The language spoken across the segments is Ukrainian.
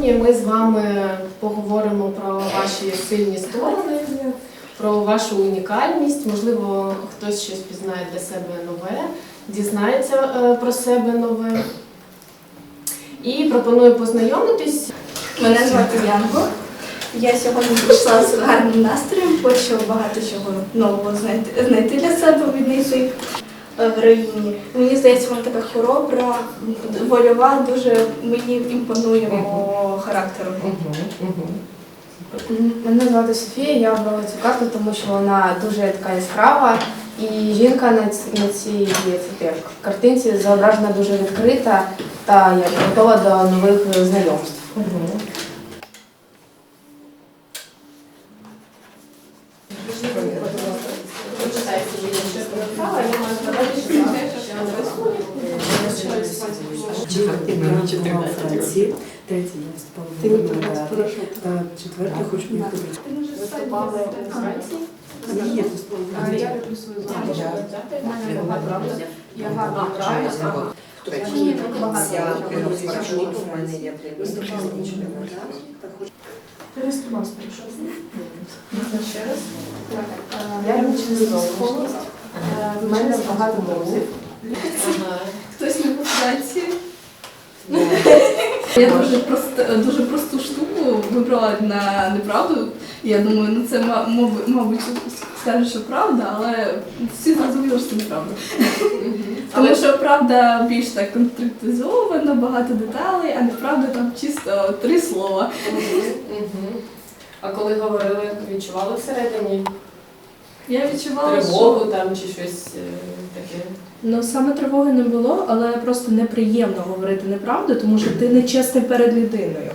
Сьогодні ми з вами поговоримо про ваші сильні сторони, про вашу унікальність. Можливо, хтось щось пізнає для себе нове, дізнається е, про себе нове. І пропоную познайомитись. Мене звати Янко. Я сьогодні прийшла з гарним настроєм, хочу багато чого нового знайти, для себе віднайти е, в героїні. Мені здається, вона така хоробра, вольова, дуже мені імпонує по характеру. Мене звати Софія, я обрала цю карту, тому що вона дуже така яскрава. І жінка на, на цій як, картинці зображена дуже відкрита та як готова до нових знайомств. Прочитайте, що я ще написала, я маю згадати, що це ще не Четвертий мені чотирнадцятого Франції, третій я виступала в та четвертий хочу поїхати. Виступали у Франції. Ні, я люблю свою. Правда? Я гарно багато Я маршрут, у мене є виступала Ще раз. Я люблю зовнішність. Е, В мене багато друзів. Хтось не по Франції. Я дуже просто дуже просту штуку вибрала на неправду. Я думаю, ну це ма- мабуть скажуть, що правда, але всі зрозуміли, що це неправда. Тому що правда більш так конкретизована, багато деталей, а неправда там чисто три слова. А коли говорили, відчували всередині Я відчувала, що тривогу там чи щось е, таке? Ну саме тривоги не було, але просто неприємно говорити неправду, тому що ти нечесний перед людиною.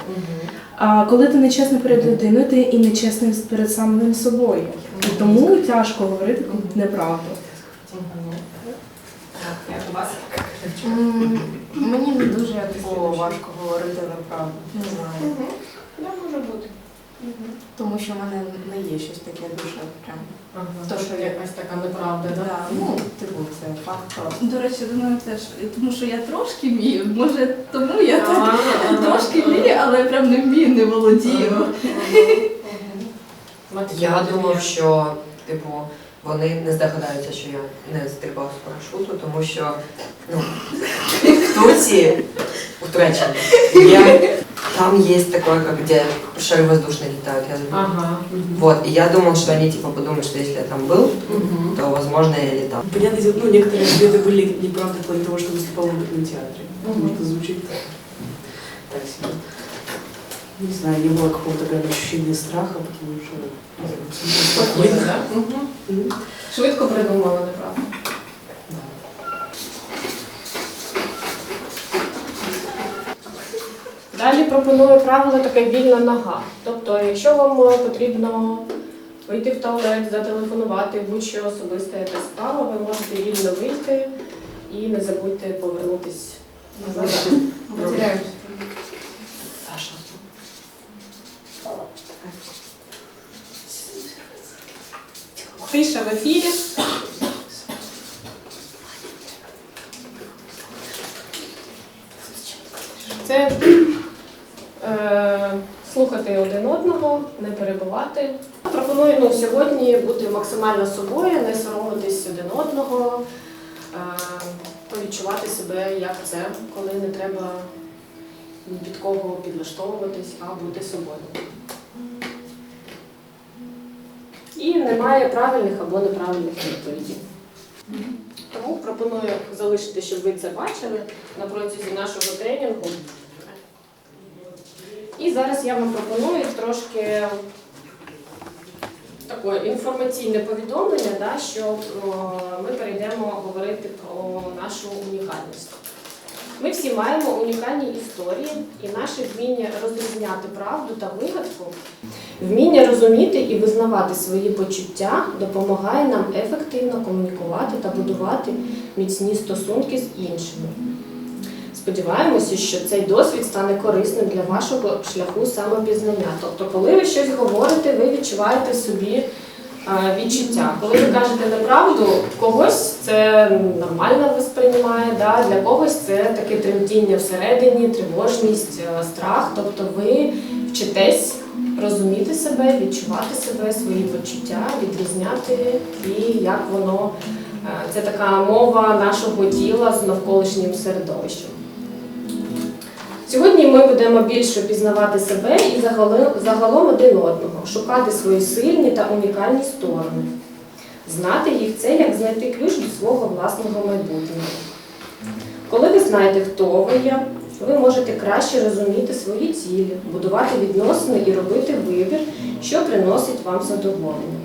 А коли ти нечесний перед людиною, ти і нечесний перед самим собою. І тому тяжко говорити неправду. Як у вас? Мені не дуже важко говорити неправду. Не знаю. Я може бути. Тому що в мене не є щось таке дуже прям. Ага. То, що якась така неправда, так? Да, ну, типу, це факт до речі, думаю, теж, тому що я трошки вмію, може тому я так трошки вмію, але прям не вмію, не володію. Я думав, що типу вони не здогадаються, що я не стрибав з парашуту, тому що ну, в Турції, у Туреччині, є, там есть такое, как где шары воздушные летают. Я, Ага. Вот, и я думал, что они типа подумают, что если я там был, Мгм. то, возможно, я летал. Понятно, дело, ну, некоторые ответы были неправда в плане того, что выступал в оперном театре. Потому что звучит так, так себе. Не знаю, не было какого-то прям ощущения страха, потому что... ну? Мгм. Мгм. Швидко придумали, неправда? Далі пропоную правило таке вільна нога. Тобто, якщо вам е, потрібно вийти в туалет, зателефонувати, будь-що особиста якась справа, ви можете вільно вийти і не забудьте повернутись назад. Тиша в ефірі. Це е, слухати один одного, не перебувати. Пропоную ну, сьогодні бути максимально собою, не соромитись один одного, е, повідчувати себе як це, коли не треба ні під кого підлаштовуватись, а бути собою. І немає правильних або неправильних відповідей. Тому пропоную залишити, щоб ви це бачили на протязі нашого тренінгу. І зараз я вам пропоную трошки таке інформаційне повідомлення, да, що ми перейдемо говорити про нашу унікальність. Ми всі маємо унікальні історії, і наше вміння розрізняти правду та вигадку Вміння розуміти і визнавати свої почуття допомагає нам ефективно комунікувати та будувати міцні стосунки з іншими. Сподіваємося, що цей досвід стане корисним для вашого шляху самопізнання. Тобто, коли ви щось говорите, ви відчуваєте собі е, відчуття. Коли ви кажете неправду, когось це нормально восприймає, да? для когось це таке тремтіння всередині, тривожність, е, страх. Тобто ви вчитесь розуміти себе, відчувати себе, свої почуття, відрізняти і як воно е, це така мова нашого тіла з навколишнім середовищем. Сьогодні ми будемо більше пізнавати себе і загалом, загалом один одного, шукати свої сильні та унікальні сторони. Знати їх це як знайти ключ до свого власного майбутнього. Коли ви знаєте, хто ви є, ви можете краще розуміти свої цілі, будувати відносини і робити вибір, що приносить вам задоволення.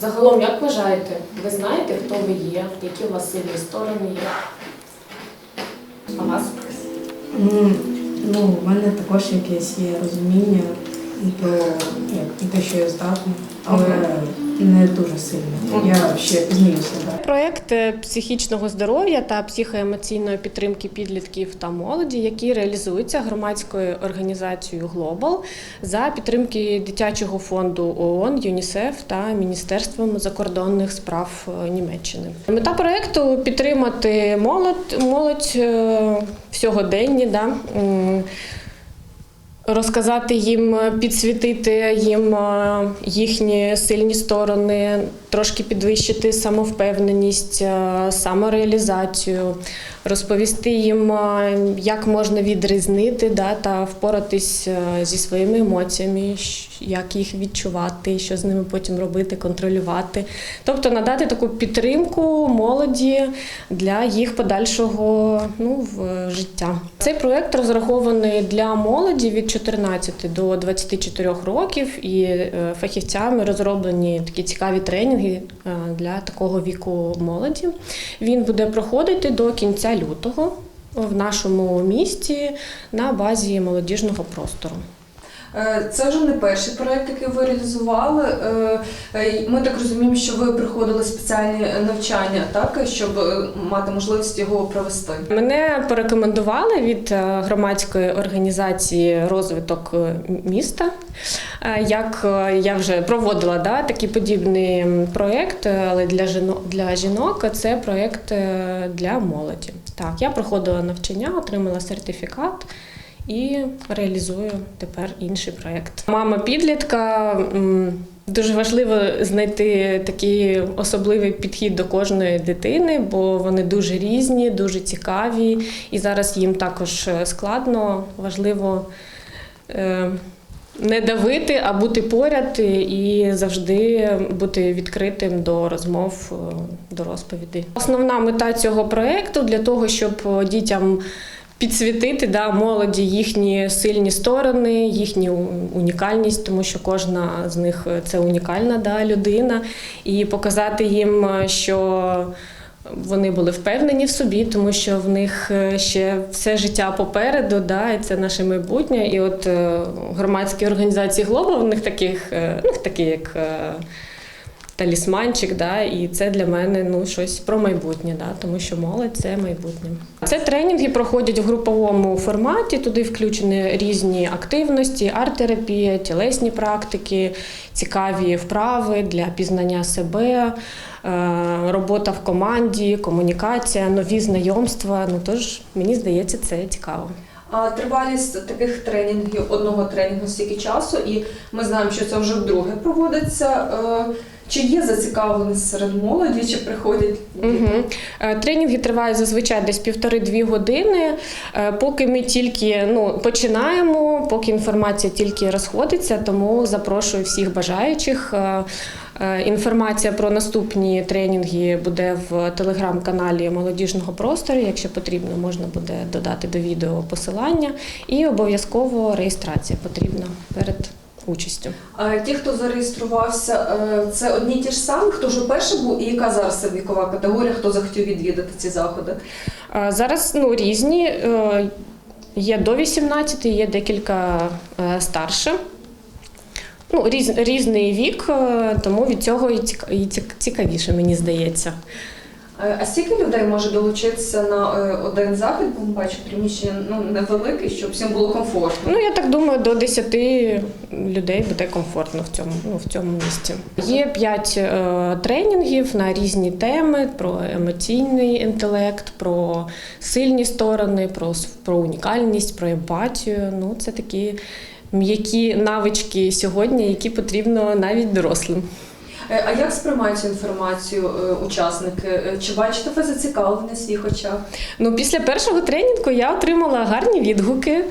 Загалом, як вважаєте, ви знаєте, хто ви є, які у вас сильні сторони є? А вас? Ну, ну, в мене також якесь є розуміння про як, те, що я здатна, але не дуже сильно. Я ще пізнаю себе. Проект психічного здоров'я та психоемоційної підтримки підлітків та молоді, який реалізується громадською організацією Глобал за підтримки дитячого фонду ООН, ЮНІСЕФ та Міністерством закордонних справ е, Німеччини. Мета проекту підтримати молодь, молодь е, в сьогоденні. Да? Розказати їм, підсвітити їм е, їхні сильні сторони, трошки підвищити самовпевненість, е, самореалізацію, розповісти їм, е, як можна відрізнити да, та впоратись зі своїми емоціями, як їх відчувати, що з ними потім робити, контролювати. Тобто надати таку підтримку молоді для їх подальшого ну, в життя. Цей проект розрахований для молоді від 14 до 24 років, і е, фахівцями розроблені такі цікаві тренінги е, для такого віку молоді. Він буде проходити до кінця лютого в нашому місті на базі молодіжного простору. Е, Це вже не перший проект, який ви реалізували. Е, е, Ми так розуміємо, що ви проходили спеціальні навчання, так щоб мати можливість його провести. Мене порекомендували від громадської організації розвиток міста. Як я вже проводила да, такий подібний проєкт, але для жінок, для жінок це проєкт для молоді. Так, я проходила навчання, отримала сертифікат. І реалізую тепер інший проєкт. Мама підлітка дуже важливо знайти такий особливий підхід до кожної дитини, бо вони дуже різні, дуже цікаві, і зараз їм також е, складно. Важливо е, не давити, а бути поряд і завжди бути відкритим до розмов, е, до розповідей. Основна мета цього проєкту для того, щоб дітям підсвітити да, молоді їхні сильні сторони, їхню унікальність, тому що кожна з них е, це унікальна да, людина, і показати їм, е, що вони були впевнені в собі, тому що в них е, ще все життя попереду, да, і це наше майбутнє. І от громадські організації Глобал, в них таких, ну, такі як. Е, талісманчик, да, і це для мене ну щось про майбутнє, да, тому що молодь це майбутнє. Це тренінги проходять в груповому форматі. Туди включені різні активності, арт-терапія, тілесні практики, цікаві вправи для пізнання себе, е, робота в команді, комунікація, нові знайомства. Ну тож мені здається, це цікаво. А тривалість таких тренінгів, одного тренінгу стільки часу, і ми знаємо, що це вже вдруге проводиться. Е, Чи є зацікавленість серед молоді, чи приходять Угу. Тренінги тривають зазвичай десь півтори-дві години. Е, Поки ми тільки ну, починаємо, поки інформація тільки розходиться, тому запрошую всіх бажаючих. Е, е, Інформація про наступні тренінги буде в телеграм-каналі молодіжного простору. Якщо потрібно, можна буде додати до відео посилання. І обов'язково реєстрація потрібна перед участю. А ті, хто зареєструвався, е, це одні ті ж самі, хто вже перший був, і яка зараз це вікова категорія, хто захотів відвідати ці заходи? А, Зараз ну, різні. е, Є до 18, є декілька е, старше. Ну, різ, різний вік, тому від цього і ціка- і цік- цікавіше, мені здається. Е, А скільки людей може долучитися на е, один захід, бо ми бачимо приміщення ну, невелике, щоб всім було комфортно. Ну, я так думаю, до 10 людей буде комфортно в цьому, ну, в цьому місці. Є 5 е, тренінгів на різні теми: про емоційний інтелект, про сильні сторони, про, про унікальність, про емпатію. Ну, це такі м'які навички сьогодні, які потрібно навіть дорослим. Е, А як сприймають інформацію е, учасники? Е, Чи бачите ви зацікавлення в своїх очах? Ну, після першого тренінгу я отримала гарні відгуки,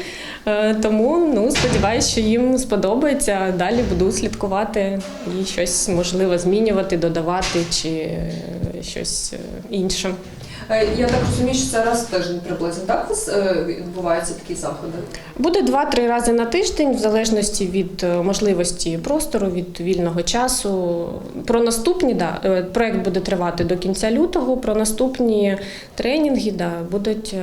тому ну, сподіваюся, що їм сподобається. Далі буду слідкувати і щось можливо змінювати, додавати чи щось інше. Е, Я так розумію, що це раз в тиждень приблизно так у вас е, відбуваються такі заходи? Буде два-три рази на тиждень, в залежності від е, можливості простору, від вільного часу. Про наступні да, проект буде тривати до кінця лютого. Про наступні тренінги да, будуть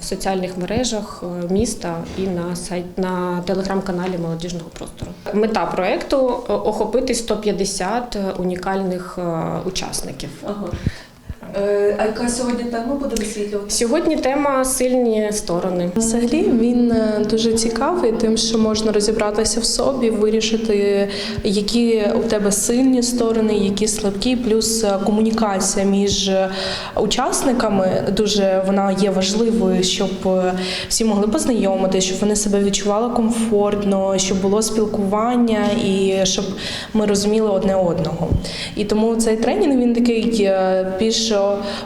в соціальних мережах міста і на сайт на телеграм-каналі молодіжного простору. Мета проекту охопити 150 унікальних учасників. Ага. Е, А яка сьогодні тема буде висвітлювати? Сьогодні тема сильні сторони. Взагалі він е, дуже цікавий, тим, що можна розібратися в собі, вирішити, які у тебе сильні сторони, які слабкі, плюс е, комунікація між учасниками дуже вона є важливою, щоб всі могли познайомитися, щоб вони себе відчували комфортно, щоб було спілкування і щоб ми розуміли одне одного. І тому цей тренінг він такий більш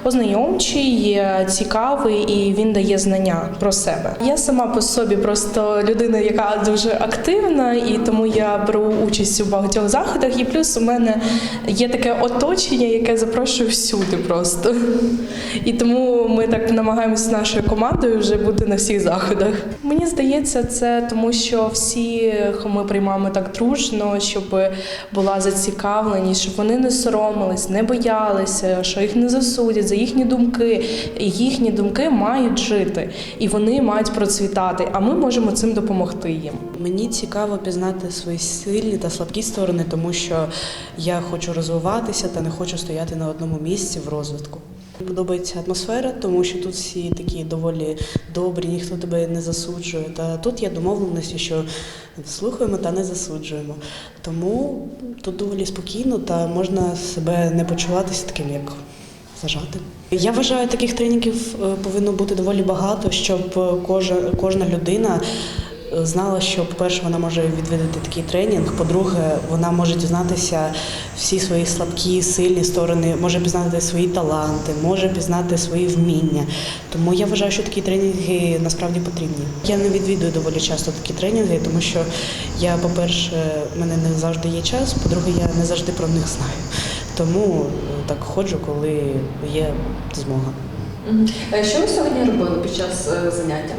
ознайомчий, цікавий і він дає знання про себе. Я сама по собі просто людина, яка дуже активна, і тому я беру участь у багатьох заходах. І плюс у мене є таке оточення, яке запрошує всюди просто. І тому ми так намагаємося з нашою командою вже бути на всіх заходах. Мені здається, це тому, що всі ми приймаємо так дружно, щоб була зацікавленість, щоб вони не соромились, не боялися, що їх не засудять за їхні думки. І їхні думки мають жити, і вони мають процвітати. А ми можемо цим допомогти їм. Мені цікаво пізнати свої сильні та слабкі сторони, тому що я хочу розвиватися та не хочу стояти на одному місці в розвитку. Подобається атмосфера, тому що тут всі такі доволі добрі, ніхто тебе не засуджує. Та тут є домовленості, що слухаємо та не засуджуємо. Тому тут доволі спокійно та можна себе не почуватися таким, як зажатим. Я вважаю, таких тренінгів е, повинно бути доволі багато, щоб е, кожа, кожна людина е, знала, що, по-перше, вона може відвідати такий тренінг. По-друге, вона може дізнатися всі свої слабкі, сильні сторони, може пізнати свої таланти, може пізнати свої вміння. Тому я вважаю, що такі тренінги насправді потрібні. Я не відвідую доволі часто такі тренінги, тому що я, по-перше, мене не завжди є час, по-друге, я не завжди про них знаю. Тому так ходжу, коли є змога. Е, Що ви сьогодні робили під час е, заняття?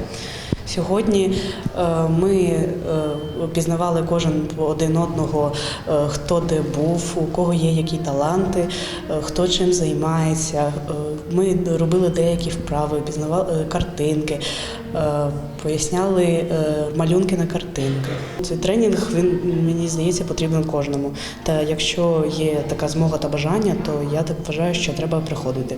Сьогодні е, ми е, пізнавали кожен один одного, хто де був, у кого є які таланти, хто чим займається. Ми робили деякі вправи, пізнавали картинки, поясняли е, малюнки на картинки. Цей тренінг він мені здається потрібен кожному. Та якщо є така змога та бажання, то я так вважаю, що треба приходити.